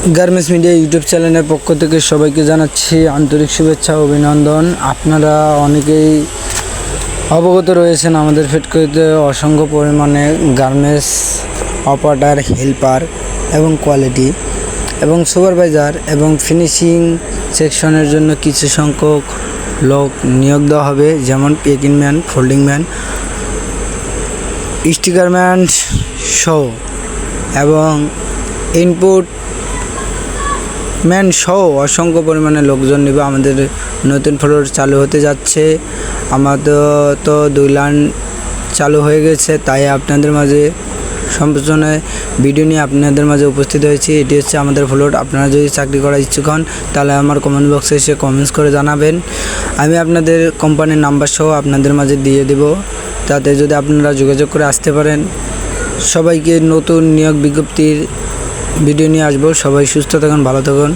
Garments media YouTube চ্যানেলের পক্ষ থেকে সবাইকে জানাচ্ছি আন্তরিক শুভেচ্ছা, অভিনন্দন। আপনারা অনেকেই অবগত রয়েছেন আমাদের ফেটকরিতে অসংখ্য পরিমাণে গার্মেন্টস, অপারেটার, হেল্পার এবং কোয়ালিটি এবং সুপারভাইজার এবং ফিনিশিং সেকশনের জন্য কিছু সংখ্যক লোক নিয়োগ দেওয়া হবে, যেমন packing man, folding man, sticker man সহ এবং ইনপুট ম্যান সহ অসংখ্য পরিমাণে লোকজন নেবে। আমাদের নতুন ফ্লোর চালু হতে যাচ্ছে। আমাদের তো দুই লাইন চালু হয়ে গেছে, তাই আপনাদের মাঝে সম্প্রচারণে ভিডিও নিয়ে আপনাদের মাঝে উপস্থিত হয়েছি। এটি হচ্ছে আমাদের ফ্লোর আপনারা যদি চাকরি করার ইচ্ছুক হন, তাহলে আমার কমেন্ট বক্সে এসে কমেন্টস করে জানাবেন। আমি আপনাদের কোম্পানির নাম্বার সহ আপনাদের মাঝে দিয়ে দেব। তাতে যদি আপনারা যোগাযোগ করে আসতে পারেন, সবাইকে নতুন নিয়োগ বিজ্ঞপ্তির ভিডিও নিয়ে আসব। সবাই সুস্থ থাকুন ভালো থাকুন।